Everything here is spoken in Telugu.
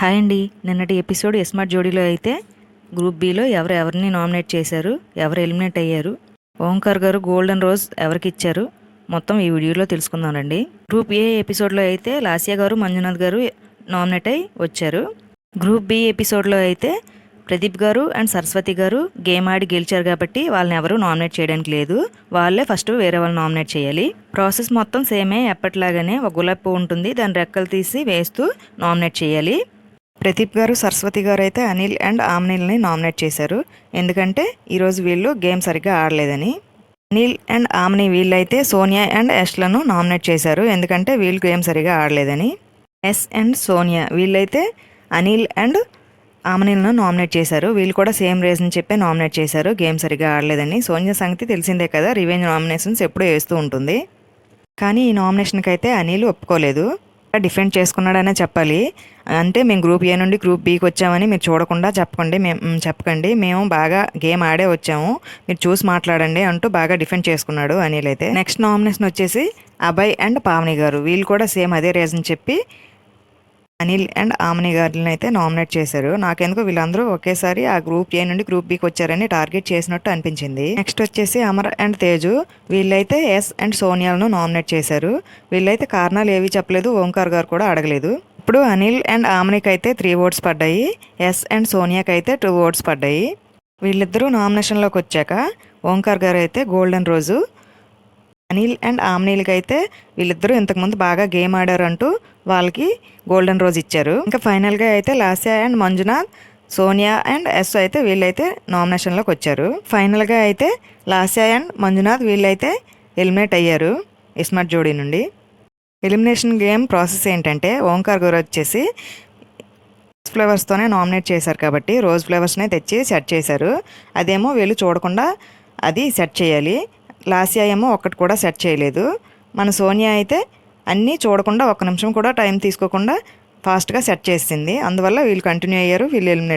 హాయ్ అండి. నిన్నటి ఎపిసోడ్ ఎస్మార్ట్ జోడీలో అయితే గ్రూప్ బిలో ఎవరు ఎవరిని నామినేట్ చేశారు ఎవరు ఎలిమినేట్ అయ్యారు ఓంకార్ గారు గోల్డెన్ రోజ్ ఎవరికి ఇచ్చారు మొత్తం ఈ వీడియోలో తెలుసుకుందామండి. గ్రూప్ ఏ ఎపిసోడ్లో అయితే లాసియా గారు మంజునాథ్ గారు నామినేట్ అయి వచ్చారు. గ్రూప్ బి ఎపిసోడ్లో అయితే ప్రదీప్ గారు అండ్ సరస్వతి గారు గేమ్ ఆడి గెలిచారు కాబట్టి వాళ్ళని ఎవరు నామినేట్ చేయడానికి లేదు. వాళ్ళే ఫస్ట్ వేరే వాళ్ళు నామినేట్ చేయాలి. ప్రాసెస్ మొత్తం సేమే ఎప్పటిలాగానే ఒక గులాబీ పువ్వు ఉంటుంది. దాని రెక్కలు తీసి వేస్తూ నామినేట్ చేయాలి. ప్రదీప్ గారు సరస్వతి గారు అయితే అనిల్ అండ్ ఆమ్నిల్ని నామినేట్ చేశారు. ఎందుకంటే ఈరోజు వీళ్ళు గేమ్ సరిగ్గా ఆడలేదని. అనిల్ అండ్ ఆమ్ని వీళ్ళైతే సోనియా అండ్ యష్లను నామినేట్ చేశారు. ఎందుకంటే వీళ్ళు గేమ్ సరిగా ఆడలేదని. ఎస్ అండ్ సోనియా వీళ్ళైతే అనిల్ అండ్ ఆమ్నిల్ను నామినేట్ చేశారు. వీళ్ళు కూడా సేమ్ రీజన్ చెప్పే నామినేట్ చేశారు. గేమ్ సరిగా ఆడలేదని. సోనియా సంగతి తెలిసిందే కదా. రివెంజ్ నామినేషన్స్ ఎప్పుడూ వేస్తూ ఉంటుంది. కానీ ఈ నామినేషన్కి అయితే అనిల్ ఒప్పుకోలేదు. డిఫెండ్ చేసుకున్నాడనే చెప్పాలి. అంటే మేము గ్రూప్ ఏ నుండి గ్రూప్ బీకి వచ్చామని మీరు చూడకుండా చెప్పకండి. మేము చెప్పకండి. మేము బాగా గేమ్ ఆడే వచ్చాము. మీరు చూసి మాట్లాడండి అంటూ బాగా డిఫెండ్ చేసుకున్నాడు అనిల్ అయితే. నెక్స్ట్ నామినేషన్ వచ్చేసి అభయ్ అండ్ పావని గారు. వీళ్ళు కూడా సేమ్ అదే రీజన్ చెప్పి అనిల్ అండ్ ఆమని గారిని అయితే నామినేట్ చేశారు. నాకెందుకు వీళ్ళందరూ ఒకేసారి ఆ గ్రూప్ ఏ నుండి గ్రూప్ బికి వచ్చారని టార్గెట్ చేసినట్టు అనిపించింది. నెక్స్ట్ వచ్చేసి అమర్ అండ్ తేజు. వీళ్ళైతే ఎస్ అండ్ సోనియాలను నామినేట్ చేశారు. వీళ్ళైతే కారణాలు ఏవి చెప్పలేదు ఓంకార్ గారు కూడా అడగలేదు. ఇప్పుడు అనిల్ అండ్ ఆమెనికి అయితే త్రీ ఓట్స్ పడ్డాయి. ఎస్ అండ్ సోనియాకి అయితే టూ ఓట్స్ పడ్డాయి. వీళ్ళిద్దరూ నామినేషన్లోకి వచ్చాక ఓంకార్ గారు అయితే గోల్డెన్ రోజు. అనిల్ అండ్ ఆమ్నీలకి అయితే వీళ్ళిద్దరూ ఇంతకుముందు బాగా గేమ్ ఆడారంటూ వాళ్ళకి గోల్డెన్ రోజ్ ఇచ్చారు. ఇంకా ఫైనల్గా అయితే Lasya and Manjunath Sonia and yes అయితే వీళ్ళైతే నామినేషన్లోకి వచ్చారు. ఫైనల్గా అయితే లాస్యా అండ్ మంజునాథ్ వీళ్ళైతే ఎలిమినేట్ అయ్యారు ఇస్మార్ట్ జోడీ నుండి. ఎలిమినేషన్ గేమ్ ప్రాసెస్ ఏంటంటే ఓంకార్ గారు వచ్చేసి ఫ్లేవర్స్తోనే నామినేట్ చేశారు కాబట్టి రోజ్ ఫ్లేవర్స్నే తెచ్చి సెట్ చేశారు. అదేమో వీళ్ళు చూడకుండా అది సెట్ చేయాలి. లాసియా ఏమో ఒక్కటి కూడా సెట్ చేయలేదు. మన సోనియా అయితే అన్నీ చూడకుండా ఒక్క నిమిషం కూడా టైం తీసుకోకుండా ఫాస్ట్గా సెట్ చేసింది. అందువల్ల వీళ్ళు కంటిన్యూ అయ్యారు వీళ్ళు ఎలిమినేట్